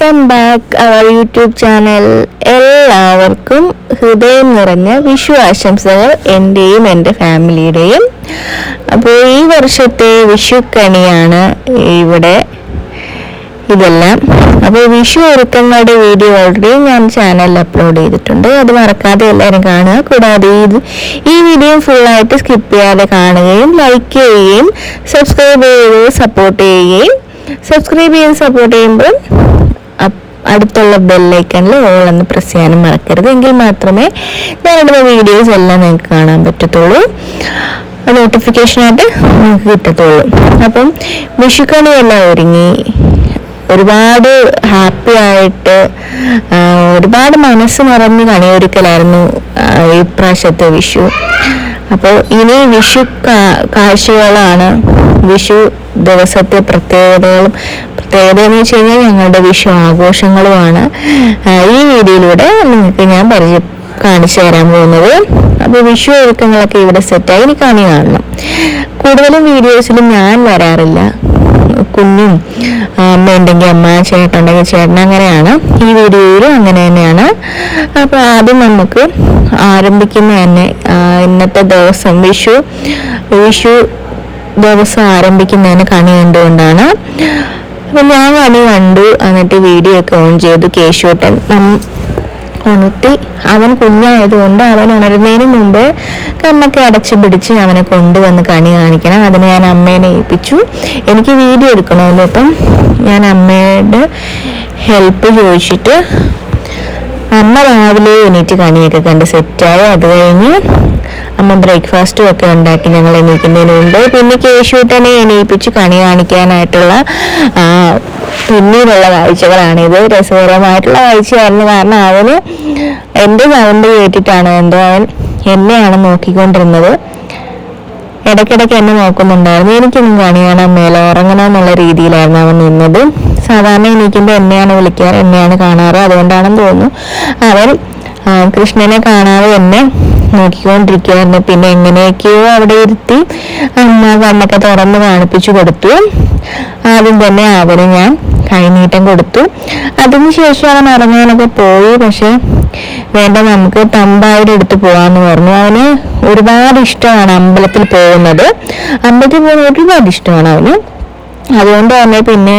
Welcome back our YouTube channel എല്ലാവർക്കും ഹൃദയം നിറഞ്ഞ വിഷു ആശംസകൾ എന്റെയും എന്റെ ഫാമിലിയുടെയും. അപ്പോൾ ഈ വർഷത്തെ വിഷുക്കണിയാണ് ഇവിടെ ഇതെല്ലാം. അപ്പോൾ വിഷു ഒരുക്കങ്ങളുടെ വീഡിയോ ഓൾറെഡി ഞാൻ ചാനലിൽ അപ്ലോഡ് ചെയ്തിട്ടുണ്ട്. അത് മറക്കാതെ എല്ലാവരും കാണുക. കൂടാതെ ഇത് ഈ വീഡിയോ ഫുള്ളായിട്ട് സ്കിപ്പ് ചെയ്യാതെ കാണുകയും ലൈക്ക് ചെയ്യുകയും സബ്സ്ക്രൈബ് ചെയ്ത് സപ്പോർട്ട് ചെയ്യുകയും സബ്സ്ക്രൈബ് ചെയ്ത് സപ്പോർട്ട് ചെയ്യുമ്പോൾ അടുത്തുള്ള ബെല്ലൈക്കണിൽ ഓൾ എന്ന് പ്രസ് ചെയ്യാനും മറക്കരുത്. എങ്കിൽ മാത്രമേ ഞാനിടുന്ന വീഡിയോസ് എല്ലാം നിങ്ങൾക്ക് കാണാൻ പറ്റത്തുള്ളൂ. നോട്ടിഫിക്കേഷനായിട്ട് നിങ്ങൾക്ക് കിട്ടത്തുള്ളൂ. അപ്പം വിഷുക്കണിയെല്ലാം ഒരുങ്ങി. ഒരുപാട് ഹാപ്പി ആയിട്ട് ഒരുപാട് മനസ്സ് നിറഞ്ഞ് കണിയൊരുക്കലായിരുന്നു ഇപ്രാവശ്യത്തെ വിഷു. അപ്പോൾ ഇനി വിഷു കാഴ്ചകളാണ് വിഷു ദിവസത്തെ പ്രത്യേകതകളും പ്രത്യേകത എന്ന് വെച്ച് കഴിഞ്ഞാൽ ഞങ്ങളുടെ വിഷു ആഘോഷങ്ങളുമാണ്. ഈ വീഡിയോയിലൂടെ നിങ്ങൾക്ക് ഞാൻ പറഞ്ഞു കാണിച്ചു തരാൻ പോകുന്നത്. അപ്പോൾ വിഷു ഒരുക്കങ്ങളൊക്കെ ഇവിടെ സെറ്റായി ഇനി കണി കാണണം. കൂടുതലും വീഡിയോസിലും ഞാൻ വരാറില്ല. കുഞ്ഞും അമ്മ ഉണ്ടെങ്കിൽ അമ്മ ചേട്ടൻ ഉണ്ടെങ്കിൽ ചേട്ടൻ അങ്ങനെയാണ്. ഈ വീഡിയോയിലും അങ്ങനെ തന്നെയാണ്. അപ്പോൾ ആദ്യം നമുക്ക് ആരംഭിക്കുന്ന തന്നെ ഇന്നത്തെ ദിവസം വിഷു വിഷു ദിവസം ആരംഭിക്കുന്നതിന് കണി കണ്ടുകൊണ്ടാണ്. അപ്പം ഞാൻ കണി കണ്ടു. എന്നിട്ട് വീഡിയോ ഒക്കെ ഓൺ ചെയ്തു കേശുവട്ടൻ. ഉണർത്തി. അവൻ കുഞ്ഞായതുകൊണ്ട് അവൻ ഉണരുന്നതിന് മുമ്പ് കണ്ണൊക്കെ അടച്ചു പിടിച്ച് അവനെ കൊണ്ടുവന്ന് കണി കാണിക്കണം. അതിന് ഞാൻ അമ്മേനെ ഏൽപ്പിച്ചു. എനിക്ക് വീഡിയോ എടുക്കണമല്ലോ അപ്പം. ഞാൻ അമ്മയുടെ ഹെൽപ്പ് ചോദിച്ചിട്ട് അമ്മ രാവിലെ എണീറ്റ് കണിയൊക്കെ കണ്ട് സെറ്റായി അത് കഴിഞ്ഞ് അമ്മ ബ്രേക്ക്ഫാസ്റ്റും ഒക്കെ ഉണ്ടാക്കി ഞങ്ങൾ എണീക്കുന്നതിന് മുമ്പ്. പിന്നെ കേശൂട്ടനെ എണീപ്പിച്ച് കണി കാണിക്കാനായിട്ടുള്ള പിന്നീടുള്ള കാഴ്ചകളാണിത് രസകരമായിട്ടുള്ള കാഴ്ചയായിരുന്നു കാരണം അവന് എന്റെ സൗണ്ട് കേട്ടിട്ടാണ് എന്തോ അവൻ എന്നെയാണ് നോക്കിക്കൊണ്ടിരുന്നത്. ഇടയ്ക്കിടയ്ക്ക് എന്നെ നോക്കുന്നുണ്ടായിരുന്നു. എനിക്കൊന്നും കണി കാണാൻ മേലെ. ഉറങ്ങണമെന്നുള്ള രീതിയിലായിരുന്നു അവൻ നിന്നത്. സാധാരണ എണീക്കുമ്പോൾ എന്നെയാണ് വിളിക്കാറ് എന്നെയാണ് കാണാറ്. അതുകൊണ്ടാണെന്ന് തോന്നുന്നു. അവൻ കൃഷ്ണനെ കാണാതെ എന്നെ നോക്കിക്കൊണ്ടിരിക്കുകയായിരുന്നു. പിന്നെ എങ്ങനെയൊക്കെയോ അവിടെ ഇരുത്തി അമ്മ കണ്ണൊക്കെ തുറന്ന് കാണിപ്പിച്ചു കൊടുത്തു. ആദ്യം തന്നെ അവന് ഞാൻ കൈനീട്ടം കൊടുത്തു. അതിനുശേഷം അവൻ ഇറങ്ങാനൊക്കെ പോയി. പക്ഷെ വേണ്ട നമുക്ക് തമ്പായുടെ അടുത്ത് പോവാന്ന് പറഞ്ഞു. അവന് ഒരുപാട് ഇഷ്ടമാണ് അമ്പലത്തിൽ പോകുന്നത്. അമ്പലത്തിൽ പോകുന്നത് ഒരുപാട് ഇഷ്ടമാണ് അവന്. അതുകൊണ്ട് തന്നെ പിന്നെ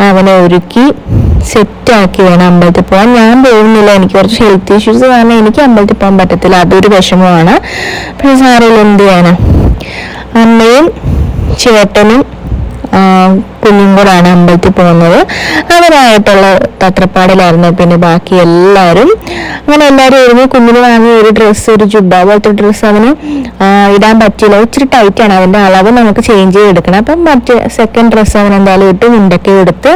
അവനെ ഒരുക്കി സെറ്റാക്കി വേണം അമ്പലത്തിൽ പോകാൻ. ഞാൻ പോകുന്നില്ല. എനിക്ക് കുറച്ച് ഹെൽത്ത് ഇഷ്യൂസ് കാരണം എനിക്ക് അമ്പലത്തിൽ പോകാൻ പറ്റത്തില്ല. അതൊരു വിഷമമാണ്. പക്ഷെ സാറിൽ എന്ത് ചെയ്യാനാ അമ്മയും ചേട്ടനും ആ, കുഞ്ഞും കൂടാണ് അമ്പലത്തിൽ പോകുന്നത്. അവരായിട്ടുള്ള തത്രപ്പാടിലായിരുന്നു. പിന്നെ ബാക്കി എല്ലാവരും അങ്ങനെ എല്ലാവരും ഒരുങ്ങി കുഞ്ഞിന് വാങ്ങിയ ഒരു ഡ്രസ്സ് ഒരു ജുബ പോലത്തെ ഡ്രസ്സ് അവന് ഇടാൻ പറ്റില്ല ഇച്ചിരി ടൈറ്റാണ് അവന്റെ അളവ് നമുക്ക് ചേഞ്ച് ചെയ്തെടുക്കണം. അപ്പം മറ്റ് സെക്കൻഡ് ഡ്രസ്സ് അവൻ എന്തായാലും ഇട്ട് മുണ്ടൊക്കെ എടുത്ത്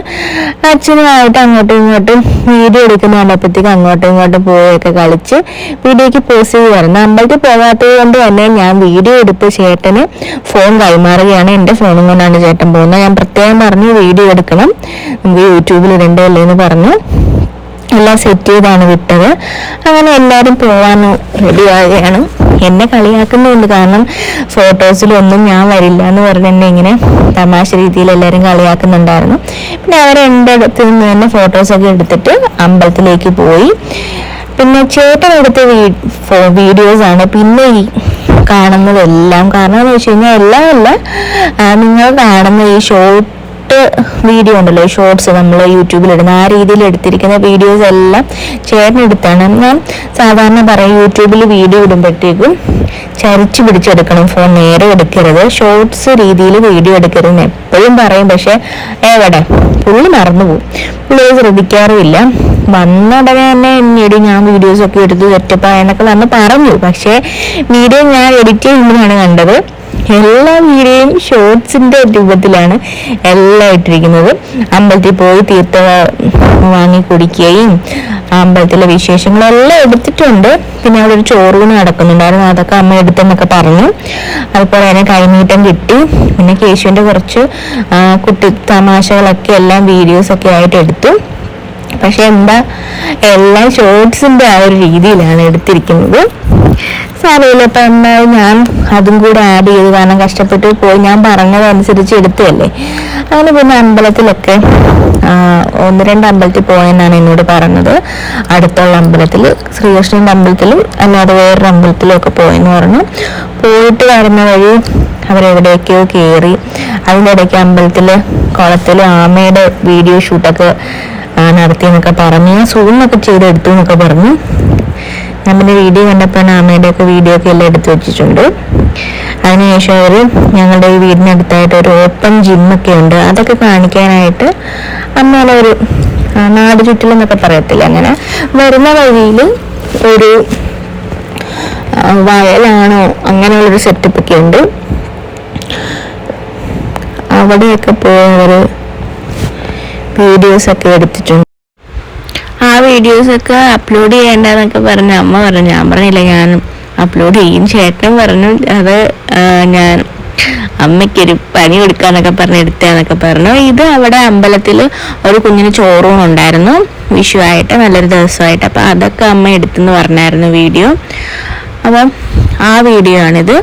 അച്ഛനുമായിട്ട് അങ്ങോട്ടും ഇങ്ങോട്ടും വീഡിയോ എടുക്കുന്ന. കണ്ടപ്പോഴത്തേക്ക് അങ്ങോട്ടും ഇങ്ങോട്ടും പോയൊക്കെ കളിച്ച് വീഡിയോക്ക് പോസ് ചെയ്യുമായിരുന്നു അമ്പലത്തിൽ പോകാത്തത് കൊണ്ട് തന്നെ ഞാൻ വീഡിയോ എടുത്ത് ചേട്ടന് ഫോൺ കൈമാറുകയാണ്. എന്റെ ഫോണും കൊണ്ടാണ് ചേട്ടൻ പോകുന്നത് ഞാൻ പ്രത്യേകം പറഞ്ഞു വീഡിയോ എടുക്കണം. നമുക്ക് യൂട്യൂബിൽ ഇടണ്ടല്ലേ എന്ന് പറഞ്ഞു. എല്ലാം സെറ്റ് ചെയ്താണ് വിട്ടത്. അങ്ങനെ എല്ലാവരും പോകാൻ റെഡി ആവുകയാണ്. എന്നെ കളിയാക്കുന്നുണ്ട്. കാരണം ഫോട്ടോസിലൊന്നും ഞാൻ വരില്ല എന്ന് പറഞ്ഞ് തന്നെ ഇങ്ങനെ തമാശ രീതിയിൽ എല്ലാവരും കളിയാക്കുന്നുണ്ടായിരുന്നു. പിന്നെ അവർ എന്റെ അടുത്ത് നിന്ന് തന്നെ ഫോട്ടോസൊക്കെ എടുത്തിട്ട് അമ്പലത്തിലേക്ക് പോയി. പിന്നെ ചേട്ടൻ എടുത്ത വീഡിയോസ് ആണ്. പിന്നെ ഈ കാണുന്നതെല്ലാം. കാരണം എന്ന് വെച്ച് കഴിഞ്ഞാൽ എല്ലാം അല്ല നിങ്ങൾ കാണുന്ന ഈ ഷോർട്ട് വീഡിയോ ഉണ്ടല്ലോ ഷോർട്സ് നമ്മൾ യൂട്യൂബിൽ ഇടുന്ന ആ രീതിയിൽ എടുത്തിരിക്കുന്ന വീഡിയോസ് എല്ലാം ചേർന്നെടുത്താണ് ഞാൻ സാധാരണ പറയും യൂട്യൂബിൽ വീഡിയോ ഇടുമ്പോഴത്തേക്കും ചരിച്ച് പിടിച്ചെടുക്കണം ഫോൺ നേരെ എടുക്കരുത്. ഷോർട്സ് രീതിയിൽ വീഡിയോ എടുക്കരുത് എപ്പോഴും പറയും പക്ഷേ എവിടെ? പുള്ളി മറന്നുപോകും പുള്ളി അത് ശ്രദ്ധിക്കാറുമില്ല വന്ന ഉടനെ തന്നെ എന്നോട് ഞാൻ വീഡിയോസ് ഒക്കെ എടുത്ത് സെറ്റപ്പായെന്നൊക്കെ വന്ന് പറഞ്ഞു. പക്ഷേ വീഡിയോ ഞാൻ എഡിറ്റ് ചെയ്യുമ്പോഴാണ് കണ്ടത്. എല്ലാ വീഡിയോയും ഷോർട്സിന്റെ രൂപത്തിലാണ് എല്ലാം ഇട്ടിരിക്കുന്നത്. അമ്പലത്തിൽ പോയി തീർത്ഥ വാങ്ങി കുടിക്കുകയും അമ്പലത്തിലെ വിശേഷങ്ങളെല്ലാം എടുത്തിട്ടുണ്ട്. പിന്നെ അവിടെ ഒരു ചോറൂണ് നടക്കുന്നുണ്ടായിരുന്നു. അതൊക്കെ അമ്മ എടുത്തെന്നൊക്കെ പറഞ്ഞു. അതുപോലെ തന്നെ കൈനീട്ടം കിട്ടി. പിന്നെ കേശുവിന്റെ കുറച്ച് കുട്ടി തമാശകളൊക്കെ എല്ലാം വീഡിയോസൊക്കെ ആയിട്ട് എടുത്തു. പക്ഷെ എന്താ എല്ലാം ഷോർട്സിന്റെ ആ ഒരു രീതിയിലാണ് എടുത്തിരിക്കുന്നത്. സാരമില്ല ഇപ്പൊ ഞാൻ അതും കൂടെ ആഡ് ചെയ്ത് കാരണം കഷ്ടപ്പെട്ട് പോയി. ഞാൻ പറഞ്ഞതനുസരിച്ച് എടുത്തതല്ലേ. അങ്ങനെ പിന്നെ അമ്പലത്തിലൊക്കെ ഒന്ന് രണ്ട് അമ്പലത്തിൽ പോയെന്നാണ് എന്നോട് പറഞ്ഞത്. അടുത്തുള്ള അമ്പലത്തിൽ ശ്രീകൃഷ്ണന്റെ അമ്പലത്തിലും അല്ലാതെ വേറൊരു അമ്പലത്തിലും ഒക്കെ പോയെന്ന് പറഞ്ഞു. പോയിട്ട് വരുന്ന വഴി അവരെവിടെയൊക്കെയോ കയറി അതിന്റെ ഇടയ്ക്ക് അമ്പലത്തിൽ കുളത്തിൽ ആമയുടെ വീഡിയോ ഷൂട്ടൊക്കെ നടത്തിയെന്നൊക്കെ പറഞ്ഞു. ഞാൻ സൂമൊക്കെ ചെയ്തെടുത്തു എന്നൊക്കെ പറഞ്ഞു. നമ്മുടെ വീഡിയോ കണ്ടപ്പോൾ ആമയുടെ ഒക്കെ വീഡിയോ ഒക്കെ എല്ലാം എടുത്തു വെച്ചിട്ടുണ്ട്. അതിനുശേഷം അവർ ഞങ്ങളുടെ ഈ വീടിനടുത്തായിട്ട് ഒരു ഓപ്പൺ ജിമ്മൊക്കെ ഉണ്ട്. അതൊക്കെ കാണിക്കാനായിട്ട് അമ്മയുടെ ഒരു നാട് ചുറ്റിലെന്നൊക്കെ പറയത്തില്ല അങ്ങനെ. വരുന്ന വഴിയിൽ ഒരു വയലാണോ അങ്ങനെയുള്ളൊരു സെറ്റപ്പ് ഒക്കെ ഉണ്ട്. അവിടെയൊക്കെ പോയി അവർ വീഡിയോസ് ഒക്കെ എടുത്തിട്ടുണ്ട്. വീഡിയോസ് ഒക്കെ അപ്ലോഡ് ചെയ്യണ്ടെന്നൊക്കെ പറഞ്ഞു അമ്മ പറഞ്ഞു. ഞാൻ പറഞ്ഞില്ല ഞാൻ അപ്ലോഡ് ചെയ്യും. ചേട്ടൻ പറഞ്ഞു അത് ഞാൻ അമ്മയ്ക്കൊരു പണി കൊടുക്കാന്നൊക്കെ പറഞ്ഞ് എടുത്തതെന്നൊക്കെ പറഞ്ഞു. ഇത് അവിടെ അമ്പലത്തിൽ ഒരു കുഞ്ഞിന് വിഷു ആയിട്ട് നല്ലൊരു ദിവസമായിട്ട്. അപ്പം അതൊക്കെ അമ്മ എടുത്തെന്ന് പറഞ്ഞായിരുന്നു വീഡിയോ. അപ്പം ആ വീഡിയോ ആണിത്.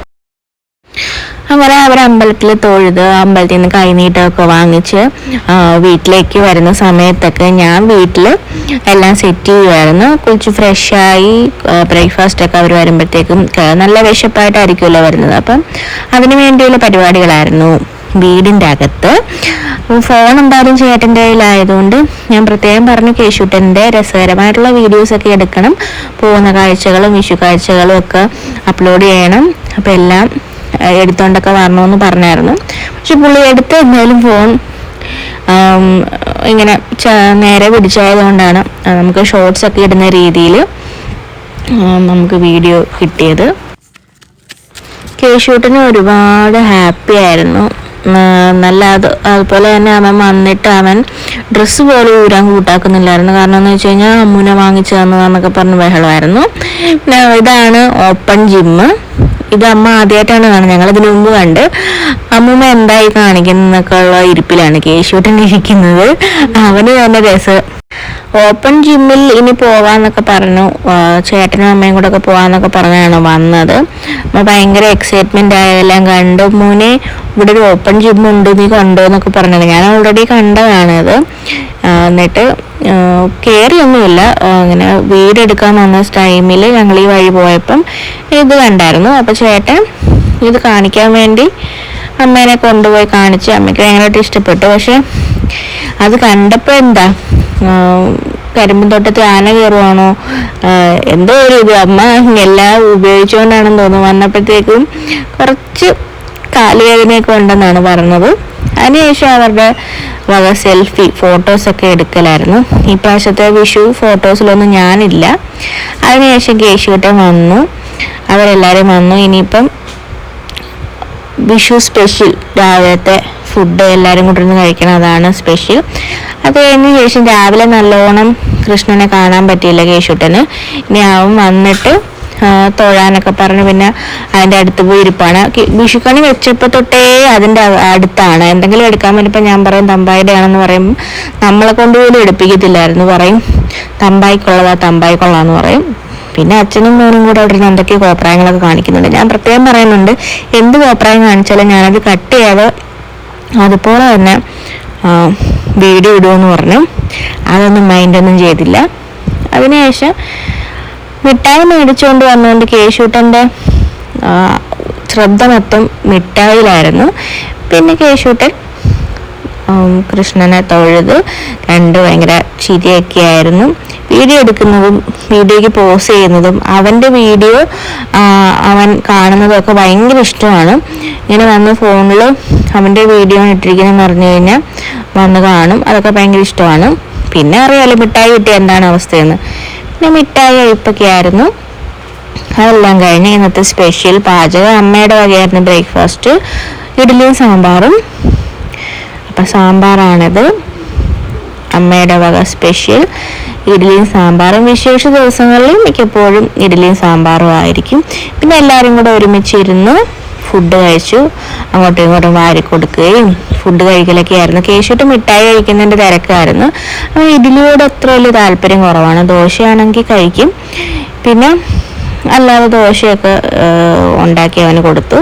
അങ്ങനെ അവർ അമ്പലത്തിൽ തൊഴുത് അമ്പലത്തിൽ നിന്ന് കൈനീട്ടമൊക്കെ വാങ്ങിച്ച് വീട്ടിലേക്ക് വരുന്ന സമയത്തൊക്കെ ഞാൻ വീട്ടിൽ എല്ലാം സെറ്റ് ചെയ്യുമായിരുന്നു കുളിച്ച് ഫ്രഷായി ബ്രേക്ക്ഫാസ്റ്റ് ഒക്കെ അവർ വരുമ്പോഴത്തേക്കും നല്ല വിശപ്പായിട്ടായിരിക്കുമല്ലോ വരുന്നത്. അപ്പം അതിനു വേണ്ടിയുള്ള പരിപാടികളായിരുന്നു വീടിന്റെ അകത്ത്. ഫോൺ എന്തായാലും ചേട്ടന്റെ കയ്യിലായതുകൊണ്ട് ഞാൻ പ്രത്യേകം പറഞ്ഞു കേശുട്ടന്റെ രസകരമായിട്ടുള്ള വീഡിയോസൊക്കെ എടുക്കണം. പോകുന്ന കാഴ്ചകളും വിഷു കാഴ്ചകളും ഒക്കെ അപ്ലോഡ് ചെയ്യണം. അപ്പം എല്ലാം എടുത്തോണ്ടൊക്കെ വരണമെന്ന് പറഞ്ഞായിരുന്നു. പക്ഷെ പുള്ളി എടുത്ത് എന്തായാലും ഫോൺ ഇങ്ങനെ നേരെ പിടിച്ചായതുകൊണ്ടാണ് നമുക്ക് ഷോർട്സ് ഒക്കെ ഇടുന്ന രീതിയിൽ നമുക്ക് വീഡിയോ കിട്ടിയത്. കേശൂട്ടിന് ഒരുപാട് ഹാപ്പി ആയിരുന്നു. നല്ല അത് അതുപോലെ തന്നെ അവൻ വന്നിട്ട് അവൻ ഡ്രസ്സ് പോലും ഊരാൻ കൂട്ടാക്കുന്നില്ലായിരുന്നു. കാരണം എന്ന് വെച്ച് കഴിഞ്ഞാൽ അമ്മൂനെ വാങ്ങിച്ചു തന്നതാന്നൊക്കെ പറഞ്ഞ് ബഹളമായിരുന്നു. ഇതാണ് ഓപ്പൺ ജിമ്മ് ഇത് അമ്മ ആദ്യമായിട്ടാണ് കാണുന്നത്. ഞങ്ങൾ ഇതിനു മുമ്പ് കണ്ട് അമ്മൂമ്മ എന്തായി കാണിക്കുന്നൊക്കെ ഉള്ള ഇരിപ്പിലാണ് കേശുട്ടൻ ഇരിക്കുന്നത്. അവന് തന്നെ രസം ഓപ്പൺ ജിമ്മിൽ ഇനി പോവാന്നൊക്കെ പറഞ്ഞു. ചേട്ടനും അമ്മയും കൂടെ ഒക്കെ പോവാന്നൊക്കെ പറഞ്ഞാണ് വന്നത്. അമ്മ ഭയങ്കര എക്സൈറ്റ്മെന്റ് ആയതെല്ലാം കണ്ടു. മോനെ ഇവിടെ ഒരു ഓപ്പൺ ജിം ഉണ്ട് നീ കണ്ടോ എന്നൊക്കെ പറഞ്ഞത്. ഞാൻ ഓൾറെഡി കണ്ടതാണത് എന്നിട്ട് കയറിയൊന്നുമില്ല അങ്ങനെ വീടെടുക്കാൻ വന്ന ടൈമിൽ ഞങ്ങൾ ഈ വഴി പോയപ്പം ഇത് കണ്ടായിരുന്നു. അപ്പൊ ചേട്ടൻ ഇത് കാണിക്കാൻ വേണ്ടി അമ്മേനെ കൊണ്ടുപോയി കാണിച്ച് അമ്മയ്ക്ക് ഭയങ്കരമായിട്ട് ഇഷ്ടപ്പെട്ടു. പക്ഷെ അത് കണ്ടപ്പോൾ എന്താ? കരിമ്പൻ തോട്ടത്തിൽ ആന കയറുവാണോ? എന്തോ ഒരു ഇത്. അമ്മ എല്ലാം ഉപയോഗിച്ചുകൊണ്ടാണെന്ന് തോന്നുന്നു. വന്നപ്പോഴത്തേക്കും കുറച്ച് കാലുവേദനയൊക്കെ ഉണ്ടെന്നാണ് പറഞ്ഞത്. അതിനുശേഷം അവരുടെ വക സെൽഫി ഫോട്ടോസൊക്കെ എടുക്കലായിരുന്നു. ഈ പ്രാവശ്യത്തെ വിഷു ഫോട്ടോസിലൊന്നും ഞാനില്ല. അതിനുശേഷം കേശുവട്ടം വന്നു. അവരെല്ലാവരും വന്നു. ഇനിയിപ്പം വിഷു സ്പെഷ്യൽ രാവിലത്തെ ഫുഡ് എല്ലാവരും കൂട്ടിരുന്ന് കഴിക്കണം. അതാണ് സ്പെഷ്യൽ. അത് കഴിഞ്ഞ ശേഷം രാവിലെ നല്ലോണം കൃഷ്ണനെ കാണാൻ പറ്റിയില്ല കേശുട്ടന്. ഇനി അവൻ വന്നിട്ട് തൊഴാനൊക്കെ പറഞ്ഞ്. പിന്നെ അതിന്റെ അടുത്ത് പോയി ഇരിപ്പാണ്. വിഷുക്കണി വെച്ചപ്പോൾ തൊട്ടേ അതിന്റെ അടുത്താണ്. എന്തെങ്കിലും എടുക്കാൻ വേണ്ടിപ്പോ ഞാൻ പറയും തമ്പായുടെ ആണെന്ന് പറയും. നമ്മളെ കൊണ്ടുപോലും എടുപ്പിക്കത്തില്ലായിരുന്നു. പറയും തമ്പായിക്കുള്ളതാ തമ്പായിക്കൊള്ളാന്ന് പറയും. പിന്നെ അച്ഛനും മോനും കൂടെ അവിടെ ഇരുന്ന് എന്തൊക്കെ കോപ്രായങ്ങളൊക്കെ കാണിക്കുന്നുണ്ട്. ഞാൻ പ്രത്യേകം പറയുന്നുണ്ട് എന്ത് കോപ്രായം കാണിച്ചാലും ഞാനത് കട്ട് ചെയ്യാതെ അതുപോലെ തന്നെ വീഡിയോ ഇടുമെന്ന് പറഞ്ഞു. അതൊന്നും മൈൻഡൊന്നും ചെയ്തില്ല. അതിനുശേഷം മിഠായി മേടിച്ചുകൊണ്ട് വന്നുകൊണ്ട് കേശൂട്ടന്റെ ശ്രദ്ധ മൊത്തം മിഠായിലായിരുന്നു. പിന്നെ കേശൂട്ടൻ കൃഷ്ണനെ തൊഴുത് രണ്ട് ഭയങ്കര ചിരിയൊക്കെ ആയിരുന്നു. വീഡിയോ എടുക്കുന്നതും വീഡിയോയ്ക്ക് പോസ് ചെയ്യുന്നതും അവന്റെ വീഡിയോ അവൻ കാണുന്നതൊക്കെ ഭയങ്കര ഇഷ്ടമാണ്. ഇങ്ങനെ വന്ന് ഫോണിൽ അവന്റെ വീഡിയോ ഇട്ടിരിക്കുന്നതെന്ന് പറഞ്ഞു കഴിഞ്ഞാൽ വന്ന് കാണും. അതൊക്കെ ഭയങ്കര ഇഷ്ടമാണ്. പിന്നെ അറിയാലോ മിഠായി കിട്ടിയ എന്താണ് അവസ്ഥയെന്ന്. പിന്നെ മിഠായി അഴിപ്പൊക്കെ ആയിരുന്നു. അതെല്ലാം കഴിഞ്ഞ് ഇന്നത്തെ സ്പെഷ്യൽ പാചകം. അമ്മയുടെ വകയായിരുന്നു ബ്രേക്ക്ഫാസ്റ്റ് ഇഡ്ഡലിയും സാമ്പാറും. അപ്പം സാമ്പാറാണത്. അമ്മയുടെ വക സ്പെഷ്യൽ ഇഡ്ഡലിയും സാമ്പാറും. വിശേഷ ദിവസങ്ങളിൽ മിക്കപ്പോഴും ഇഡ്ഡലിയും സാമ്പാറും ആയിരിക്കും. പിന്നെ എല്ലാവരും കൂടെ ഒരുമിച്ചിരുന്ന് ഫുഡ് കഴിച്ചു. അങ്ങോട്ടും ഇങ്ങോട്ടും വാരി കൊടുക്കുകയും ഫുഡ് കഴിക്കലൊക്കെ ആയിരുന്നു. കേശുട്ട് മിഠായി കഴിക്കുന്നതിന്റെ തിരക്കായിരുന്നു. അപ്പോൾ ഇഡ്ഡലിയോട് അത്ര വലിയ താല്പര്യം കുറവാണ്. ദോശയാണെങ്കിൽ കഴിക്കും. പിന്നെ അല്ലാതെ ദോശയൊക്കെ ഉണ്ടാക്കി അവന് കൊടുത്തു.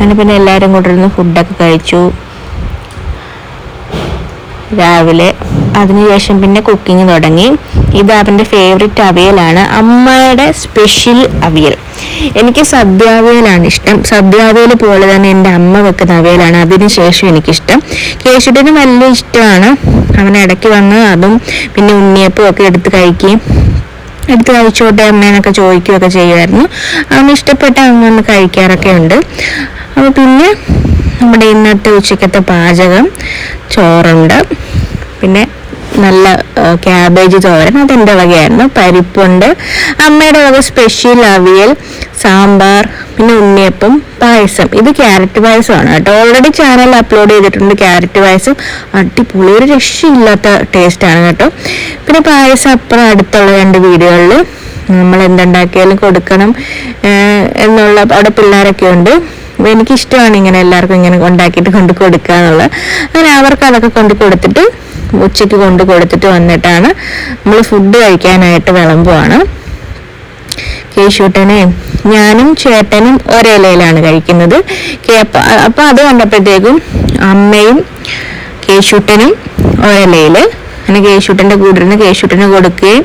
അങ്ങനെ പിന്നെ എല്ലാവരും കൂടെ ഇരുന്ന് ഫുഡൊക്കെ കഴിച്ചു. രാവിലെ. അതിനുശേഷം പിന്നെ കുക്കിംഗ് തുടങ്ങി. ഇത് അവന്റെ ഫേവറേറ്റ് അവിയലാണ്. അമ്മയുടെ സ്പെഷ്യൽ അവിയൽ. എനിക്ക് സദ്യാവിയലാണ് ഇഷ്ടം. സദ്യാവിയൽ പോലെ തന്നെ എന്റെ അമ്മ വെക്കുന്ന അവിയലാണ് അതിനുശേഷം എനിക്കിഷ്ടം. കേശുടിന് വലിയ ഇഷ്ടമാണ്. അവൻ ഇടയ്ക്ക് വന്ന് അതും പിന്നെ ഉണ്ണിയപ്പം ഒക്കെ എടുത്ത് കഴിക്കുകയും എടുത്ത് കഴിച്ചോട്ടെ അമ്മേനൊക്കെ ചോദിക്കുകയൊക്കെ ചെയ്യുമായിരുന്നു. അവന് ഇഷ്ടപ്പെട്ട ഒന്ന് കഴിക്കാറൊക്കെ ഉണ്ട്. അപ്പോൾ പിന്നെ നമ്മുടെ ഇന്നത്തെ ഉച്ചക്കത്തെ പാചകം. ചോറുണ്ട്. പിന്നെ നല്ല ക്യാബേജ് തോരൻ. അതെന്റെ വകയായിരുന്നു. പരിപ്പുണ്ട്. അമ്മയുടെ വക സ്പെഷ്യൽ അവിയൽ സാമ്പാർ പിന്നെ ഉണ്ണിയപ്പം പായസം. ഇത് ക്യാരറ്റ് പായസമാണ് കേട്ടോ. ഓൾറെഡി ചാനൽ അപ്ലോഡ് ചെയ്തിട്ടുണ്ട് ക്യാരറ്റ് പായസം. അടിപൊളി. ഒരു രക്ഷയില്ലാത്ത ടേസ്റ്റാണ് കേട്ടോ. പിന്നെ പായസം അപ്പുറം അടുത്തുള്ള രണ്ട് വീടുകളിൽ നമ്മൾ എന്തുണ്ടാക്കിയാലും കൊടുക്കണം എന്നുള്ള അവിടെ പിള്ളേരൊക്കെ ഉണ്ട്. അപ്പൊ എനിക്കിഷ്ടമാണ് ഇങ്ങനെ എല്ലാവർക്കും ഇങ്ങനെ ഉണ്ടാക്കിയിട്ട് കൊണ്ട് കൊടുക്കുക എന്നുള്ളത്. അങ്ങനെ അവർക്ക് അതൊക്കെ കൊണ്ട് കൊടുത്തിട്ട് ഉച്ചയ്ക്ക് കൊണ്ട് കൊടുത്തിട്ട് വന്നിട്ടാണ് നമ്മൾ ഫുഡ് കഴിക്കാനായിട്ട് വിളമ്പുവാണ്. കേശൂട്ടനെ ഞാനും ചേട്ടനും ഒരേ ഇലയിലാണ് കഴിക്കുന്നത്. അപ്പ അത് കണ്ടപ്പോഴത്തേക്കും അമ്മയും കേശൂട്ടനും ഇലയിൽ അങ്ങനെ കേശൂട്ടന്റെ കൂടെ ഇരുന്ന് കേശൂട്ടന് കൊടുക്കുകയും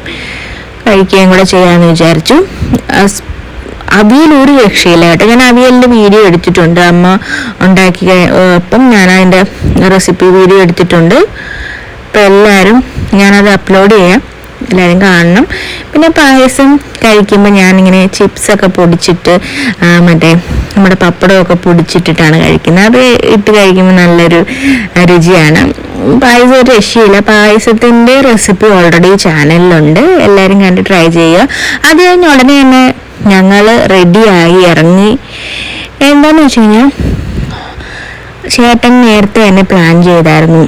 കഴിക്കുകയും കൂടെ ചെയ്യാമെന്ന് വിചാരിച്ചു. അവിയൽ ഒരു രക്ഷയില്ല കേട്ടോ. ഞാൻ അവിയലിന്റെ വീഡിയോ എടുത്തിട്ടുണ്ട്. അമ്മ ഉണ്ടാക്കി അപ്പം ഞാൻ അതിന്റെ റെസിപ്പി വീഡിയോ എടുത്തിട്ടുണ്ട്. അപ്പം എല്ലാവരും ഞാനത് അപ്ലോഡ് ചെയ്യാം. എല്ലാവരും കാണണം. പിന്നെ പായസം കഴിക്കുമ്പോൾ ഞാനിങ്ങനെ ചിപ്സൊക്കെ പൊടിച്ചിട്ട് മറ്റേ നമ്മുടെ പപ്പടമൊക്കെ പൊടിച്ചിട്ടിട്ടാണ് കഴിക്കുന്നത്. അത് ഇട്ട് കഴിക്കുമ്പോൾ നല്ലൊരു രുചിയാണ്. പായസം ഒരു രക്ഷയില്ല. പായസത്തിന്റെ റെസിപ്പി ഓൾറെഡി ചാനലിലുണ്ട് എല്ലാവരും കണ്ട് ട്രൈ ചെയ്യുക. അത് കഴിഞ്ഞ് ഉടനെ തന്നെ ഞങ്ങൾ റെഡിയായി ഇറങ്ങി. എന്താണെന്ന് വെച്ച് കഴിഞ്ഞാൽ ചേട്ടൻ നേരത്തെ തന്നെ പ്ലാൻ ചെയ്തായിരുന്നു.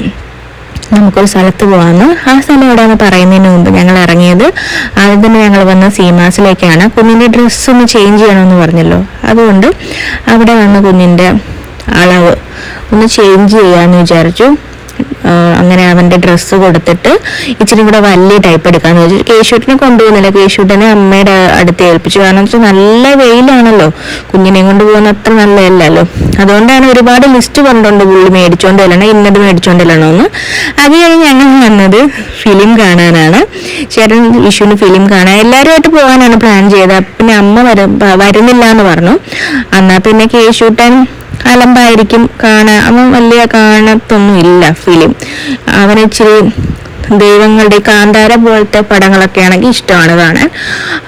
നമുക്കൊരു സ്ഥലത്ത് പോകാമെന്ന് ആ സ്ഥലം എവിടെയാണെന്ന് പറയുന്നതിന് മുമ്പ് ഞങ്ങൾ ഇറങ്ങിയത് ആദ്യം തന്നെ ഞങ്ങൾ വന്ന സീമാസിലേക്കാണ്. കുഞ്ഞിന്റെ ഡ്രസ്സ് ഒന്ന് ചേഞ്ച് ചെയ്യണമെന്ന് പറഞ്ഞല്ലോ. അതുകൊണ്ട് അവിടെ വന്ന കുഞ്ഞിന്റെ അളവ് ഒന്ന് ചേഞ്ച് ചെയ്യാമെന്ന് വിചാരിച്ചു. അങ്ങനെ അവന്റെ ഡ്രസ്സ് കൊടുത്തിട്ട് ഇച്ചിരി കൂടെ വലിയ ടൈപ്പ് എടുക്കാന്ന് വെച്ചു കേശുട്ടിനെ കൊണ്ടുപോകുന്നില്ല. കേശുട്ടിനെ അമ്മയുടെ അടുത്ത് ഏൽപ്പിച്ചു. കാരണം വെച്ചാൽ നല്ല വെയിലാണല്ലോ. കുഞ്ഞിനെ കൊണ്ട് പോകുന്ന അത്ര നല്ലതല്ലല്ലോ. അതുകൊണ്ടാണ് ഒരുപാട് ലിസ്റ്റ് പറഞ്ഞിട്ടുണ്ട്. പുള്ളി മേടിച്ചോണ്ട് വരണം ഇന്നത് മേടിച്ചോണ്ട് വരണമെന്ന് അത് കഴിഞ്ഞ് ഞങ്ങൾ വന്നത് ഫിലിം കാണാനാണ്. ചേട്ടൻ വിഷുവിന് ഫിലിം കാണാൻ എല്ലാവരുമായിട്ട് പോകാനാണ് പ്ലാൻ ചെയ്തത്. പിന്നെ അമ്മ വര വരുന്നില്ല എന്ന് പറഞ്ഞു. എന്നാ പിന്നെ കേശുട്ടൻ അലമ്പായിരിക്കും. കാണാൻ അവൻ വലിയ കാണത്തൊന്നും ഇല്ല ഫിലിം അവന് ഇച്ചിരി ദൈവങ്ങളുടെ കാന്താര പോലത്തെ പടങ്ങളൊക്കെ ആണെങ്കിൽ ഇഷ്ടമാണ് കാണാൻ.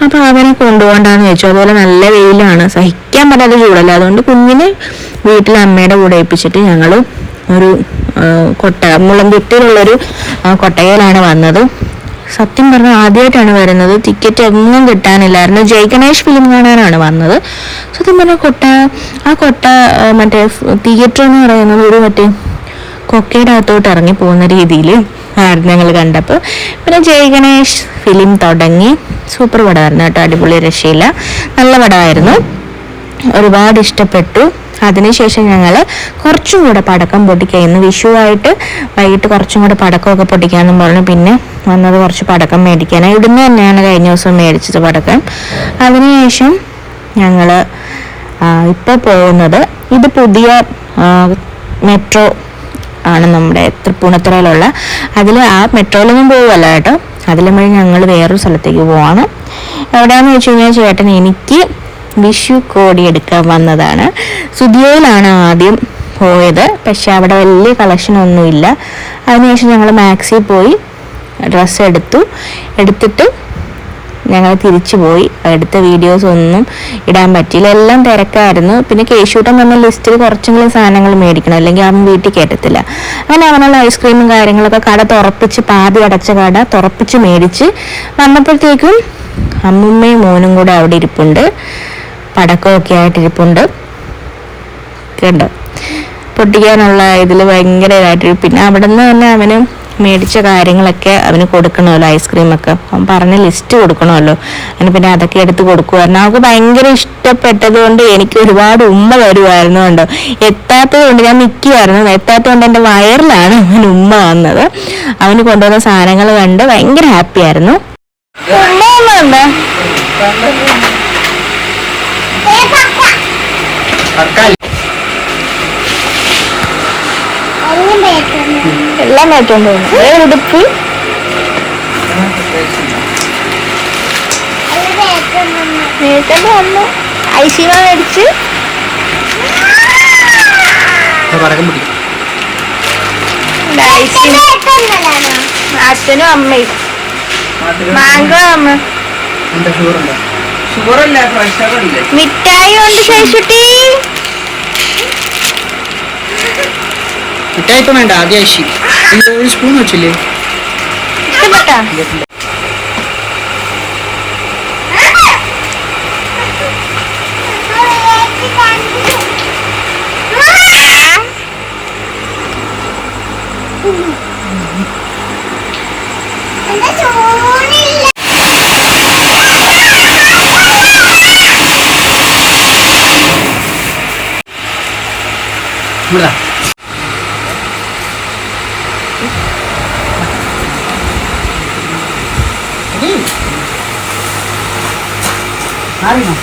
അപ്പൊ അവനെ കൊണ്ടുപോകണ്ടെന്ന് ചോദിച്ചു. അതുപോലെ നല്ല വെയിലാണ്. സഹിക്കാൻ പറ്റാത്ത ചൂടല്ല. അതുകൊണ്ട് കുഞ്ഞിനെ വീട്ടിൽ അമ്മയുടെ കൂടെ ഏൽപ്പിച്ചിട്ട് ഞങ്ങൾ ഒരു കൊട്ട മുളന്തിട്ടിലുള്ളൊരു കൊട്ടയിലാണ് വന്നത്. സത്യം പറഞ്ഞാൽ ആദ്യമായിട്ടാണ് വരുന്നത്. ടിക്കറ്റ് ഒന്നും കിട്ടാനില്ലായിരുന്നു. ജയ് ഗണേഷ് ഫിലിം കാണാനാണ് വന്നത്. സത്യം പറഞ്ഞാൽ കൊട്ട ആ കൊട്ട മറ്റേ തിയേറ്റർ എന്ന് പറയുന്നത് ഒരു മറ്റേ കൊക്കയുടെ അകത്തോട്ട് ഇറങ്ങി പോകുന്ന രീതിയിൽ ആയിരുന്നു ഞങ്ങൾ കണ്ടപ്പോൾ പിന്നെ ജയ് ഗണേഷ് ഫിലിം തുടങ്ങി. സൂപ്പർ പടമായിരുന്നു കേട്ടോ അടിപൊളി രക്ഷയില്ല. നല്ല പടമായിരുന്നു. ഒരുപാട് ഇഷ്ടപ്പെട്ടു. അതിനുശേഷം ഞങ്ങൾ കുറച്ചും കൂടെ പടക്കം പൊട്ടിക്കുക. ഇന്ന് വിഷുവായിട്ട് വൈകിട്ട് കുറച്ചും കൂടെ പടക്കമൊക്കെ പൊട്ടിക്കാമെന്നും പറഞ്ഞു. പിന്നെ വന്നത് കുറച്ച് പടക്കം മേടിക്കാൻ ഇവിടുന്ന് തന്നെയാണ് കഴിഞ്ഞ ദിവസം മേടിച്ചത് പടക്കം. അതിനുശേഷം ഞങ്ങൾ ഇപ്പോൾ പോകുന്നത് ഇത് പുതിയ മെട്രോ ആണ് നമ്മുടെ തൃപ്പൂണിത്തുറയിലുള്ള. അതിൽ ആ മെട്രോയിലൊന്നും പോകുമല്ല കേട്ടോ. അതിലും വഴി ഞങ്ങൾ വേറൊരു സ്ഥലത്തേക്ക് പോവാണ്. എവിടെയാണെന്ന് വെച്ച് കഴിഞ്ഞാൽ ചേട്ടൻ എനിക്ക് വിഷു കോടി എടുക്കാൻ വന്നതാണ്. സുദിയോയിലാണ് ആദ്യം പോയത്. പക്ഷെ അവിടെ വലിയ കളക്ഷൻ ഒന്നുമില്ല. അതിനുശേഷം ഞങ്ങൾ മാക്സിൽ പോയി ഡ്രസ്സ് എടുത്തു. എടുത്തിട്ട് ഞങ്ങൾ തിരിച്ചു പോയി എടുത്ത വീഡിയോസ് ഒന്നും ഇടാൻ പറ്റിയില്ല. എല്ലാം തിരക്കായിരുന്നു. പിന്നെ കേശൂട്ടൻ വന്ന ലിസ്റ്റിൽ കുറച്ചെങ്കിലും സാധനങ്ങൾ മേടിക്കണം. അല്ലെങ്കിൽ അവൻ വീട്ടിൽ കയറ്റത്തില്ല. അങ്ങനെ അവനുള്ള ഐസ്ക്രീമും കാര്യങ്ങളൊക്കെ കട തുറപ്പിച്ച് പാതി അടച്ച കട തുറപ്പിച്ച് മേടിച്ച് വന്നപ്പോഴത്തേക്കും അമ്മുമ്മയും മോനും കൂടെ അവിടെ ഇരിപ്പുണ്ട്. പടക്കമൊക്കെ ആയിട്ട് ഇരിപ്പുണ്ട്. കണ്ടോ? പൊട്ടിക്കാനുള്ള ഇതിൽ ഭയങ്കര ഇതായിട്ട് പിന്നെ അവിടെ നിന്ന് തന്നെ അവന് മേടിച്ച കാര്യങ്ങളൊക്കെ അവന് കൊടുക്കണമല്ലോ ഐസ്ക്രീമൊക്കെ. അവൻ പറഞ്ഞ ലിസ്റ്റ് കൊടുക്കണമല്ലോ. അതിന് പിന്നെ അതൊക്കെ എടുത്ത് കൊടുക്കുമായിരുന്നു അവൾക്ക് ഭയങ്കര ഇഷ്ടപ്പെട്ടത് കൊണ്ട് എനിക്ക് ഒരുപാട് ഉമ്മ വരുമായിരുന്നു കണ്ടോ. എത്താത്തത് കൊണ്ട് ഞാൻ നിൽക്കുമായിരുന്നു എത്താത്തത് കൊണ്ട് എന്റെ വയറിലാണ് അവൻ ഉമ്മ വന്നത്. അവന് കൊണ്ടുവന്ന സാധനങ്ങൾ കണ്ട് ഭയങ്കര ഹാപ്പി ആയിരുന്നു. ഉമ്മ വന്നു ഏ ഉടുപ്പ്? മേടിച്ചോണ്ട് വന്നു. ഐസിമ മേടിച്ച്. അച്ഛനും അമ്മയും. മാങ്കോ അമ്മ. മിഠായി ഉണ്ട് ശേഷുട്ടി. മിഠായി ഇപ്പം വേണ്ട ആദ്യം നീ ഒരു സ്പൂൺ വെച്ചില്ലേ ഇഷ്ടപ്പെട്ടാ ഇവിടെ മാറിയോ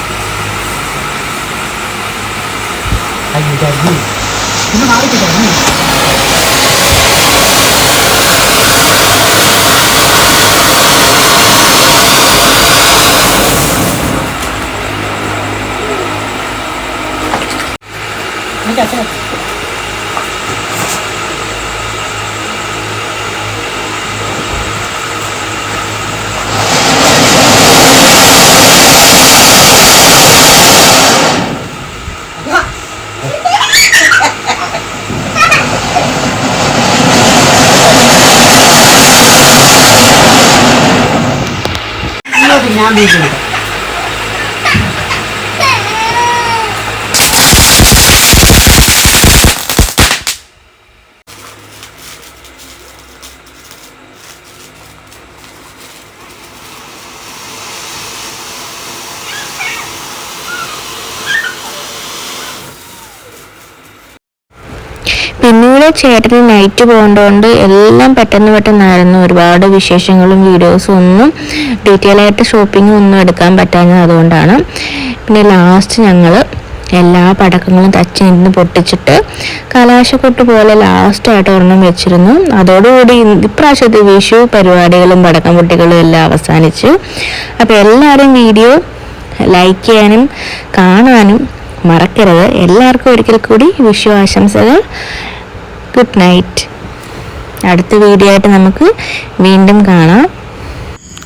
അയ്യോ ഇതായിരുന്നു. ഒന്ന് മാറിക്കിട്ടായിരുന്നു എനിക്ക് അച്ഛൻ ഇങ്ങോട്ട് ഞാൻ ചേട്ടൻ നൈറ്റ് പോകേണ്ടതുകൊണ്ട് എല്ലാം പെട്ടെന്ന് പെട്ടെന്നായിരുന്നു ഒരുപാട് വിശേഷങ്ങളും വീഡിയോസും ഒന്നും ഡീറ്റെയിൽ ആയിട്ട് ഷോപ്പിംഗ് ഒന്നും എടുക്കാൻ പറ്റാഞ്ഞത് അതുകൊണ്ടാണ്. പിന്നെ ലാസ്റ്റ് ഞങ്ങൾ എല്ലാ പടക്കങ്ങളും തച്ച് നിന്ന് പൊട്ടിച്ചിട്ട് കലാശക്കൊട്ട് പോലെ ലാസ്റ്റായിട്ട് ഒരെണ്ണം വെച്ചിരുന്നു. അതോടുകൂടി ഇപ്രാവശ്യത്തെ വിഷു പരിപാടികളും പടക്കം പൊട്ടികളും എല്ലാം അവസാനിച്ചു. അപ്പോൾ എല്ലാവരും വീഡിയോ ലൈക്ക് ചെയ്യാനും കാണാനും മറക്കരുത്. എല്ലാവർക്കും ഒരിക്കൽ കൂടി വിഷു ആശംസകൾ. Good night. അടുത്ത വീഡിയോ ആയിട്ട് നമുക്ക് വീണ്ടും കാണാം.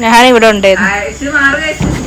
ഞാൻ ഇവിടെ ഉണ്ടായിരുന്നു